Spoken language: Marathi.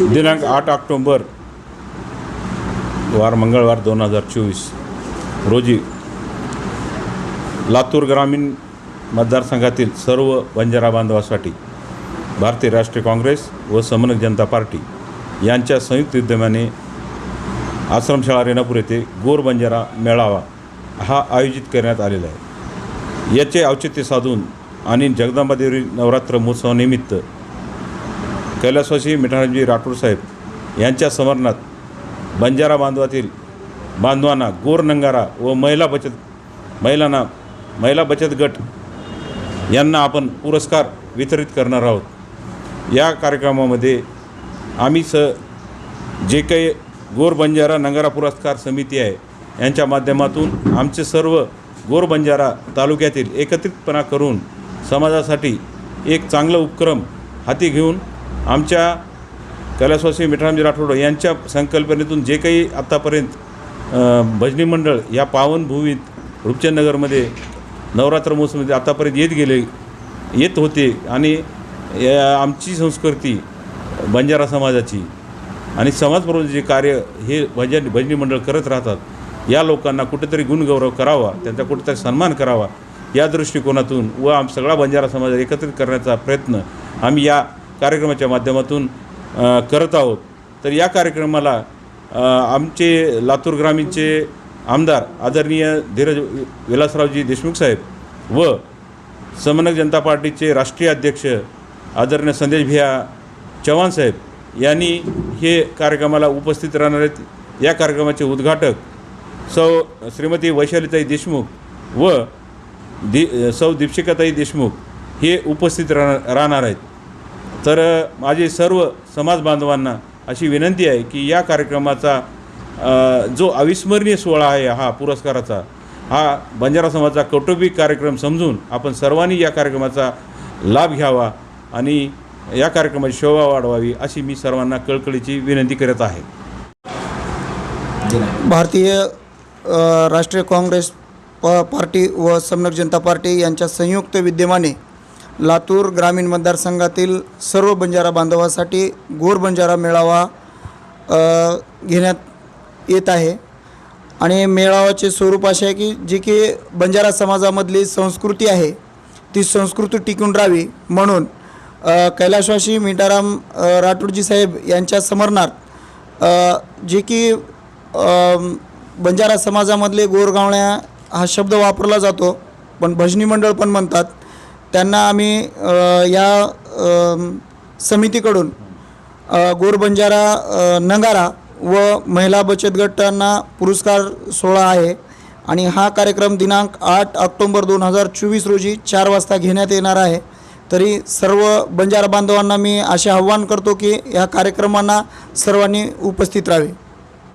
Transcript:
दिनांक आठ ऑक्टोंबर वार मंगळवार दोन हजार चोवीस. रोजी लातूर ग्रामीण मतदारसंघातील सर्व बंजारा बांधवासाठी भारतीय राष्ट्रीय काँग्रेस व समन्वय जनता पार्टी यांच्या संयुक्त विद्यमाने आश्रमशाळा रेणापूर येथे गोर बंजारा मेळावा हा आयोजित करण्यात आलेला आहे. याचे औचित्य साधून आणि जगदंबादेवी नवरात्र महोत्सवानिमित्त कैलासवासी मिठाणजी राठोड साहेब यांच्या स्मरणात बंजारा बांधवातील बांधवांना गोर नंगारा व महिला बचत महिलांना महिला बचत गट यांना आपण पुरस्कार वितरित करणार आहोत. या कार्यक्रमामध्ये आम्ही स जे काही गोर बंजारा नंगारा पुरस्कार समिती आहे यांच्या माध्यमातून आमचे सर्व गोर बंजारा तालुक्यातील एकत्रितपणा करून समाजासाठी एक चांगलं उपक्रम हाती घेऊन आमच्या कैलासवासी मिठरामजी राठोड यांच्या संकल्पनेतून जे काही आत्तापर्यंत भजनी मंडळ या पावनभूमीत रूपचंदनगरमध्ये नवरात्र महोत्सवमध्ये आतापर्यंत येत गेले येत होते आणि या आमची संस्कृती बंजारा समाजाची आणि समाजप्रबोधन जे कार्य हे भजन भजनी मंडळ करत राहतात या लोकांना कुठेतरी गुणगौरव करावा त्यांचा कुठेतरी सन्मान करावा या दृष्टिकोनातून व आम सगळा बंजारा समाज एकत्रित करण्याचा प्रयत्न आम्ही या कार्यक्रमाच्या माध्यमातून करत आहोत. तर या कार्यक्रमाला आमचे लातूर ग्रामीणचे आमदार आदरणीय धीरज विलासरावजी देशमुख साहेब व समन्वय जनता पार्टीचे राष्ट्रीय अध्यक्ष आदरणीय संदेश भिया चव्हाण साहेब यांनी हे कार्यक्रमाला उपस्थित राहणार आहेत. या कार्यक्रमाचे उद्घाटक सौ श्रीमती वैशालीताई देशमुख व दि सौ दीपशिकाताई देशमुख हे उपस्थित राहणार राहणार आहेत. तर माझे सर्व समाज बांधवांना अशी विनंती आहे की या कार्यक्रमाचा जो अविस्मरणीय सोहळा आहे हा पुरस्काराचा हा बंजारा समाजाचा कौटुंबिक कार्यक्रम समजून आपण सर्वांनी या कार्यक्रमाचा लाभ घ्यावा आणि या कार्यक्रमाची शोभा वाढवावी अशी मी सर्वांना कळकळीची विनंती करत आहे. भारतीय राष्ट्रीय काँग्रेस प पार्टी व समन्वय जनता पार्टी यांच्या संयुक्त विद्यमाने लातूर ग्रामीण मतदारसंघातील सर्व बंजारा बांधवासाठी गोर बंजारा मेळावा घेण्यात येत आहे. आणि मेळावाचे स्वरूप असे आहे की जी की बंजारा समाजामधली संस्कृती आहे ती संस्कृती टिकून राहावी. म्हणून कैलाशवासी कैलासवासी मिठाराम राठोडजी साहेब यांच्या स्मरणार्थ जे की बंजारा समाजामधले गोरगावण्या हा शब्द वापरला जातो पण भजनी मंडळ पण म्हणतात. त्यांना आम्ही या समितीकडून गोरबंजारा नंगारा व महिला बचत गटांना पुरस्कार सोहळा आहे. आणि हा कार्यक्रम दिनांक आठ ऑक्टोंबर दोन हजार चोवीस रोजी चार वाजता घेण्यात येणार आहे. तरी सर्व बंजारा बांधवांना मी असे आव्हान करतो की या कार्यक्रमांना सर्वांनी उपस्थित राहावे.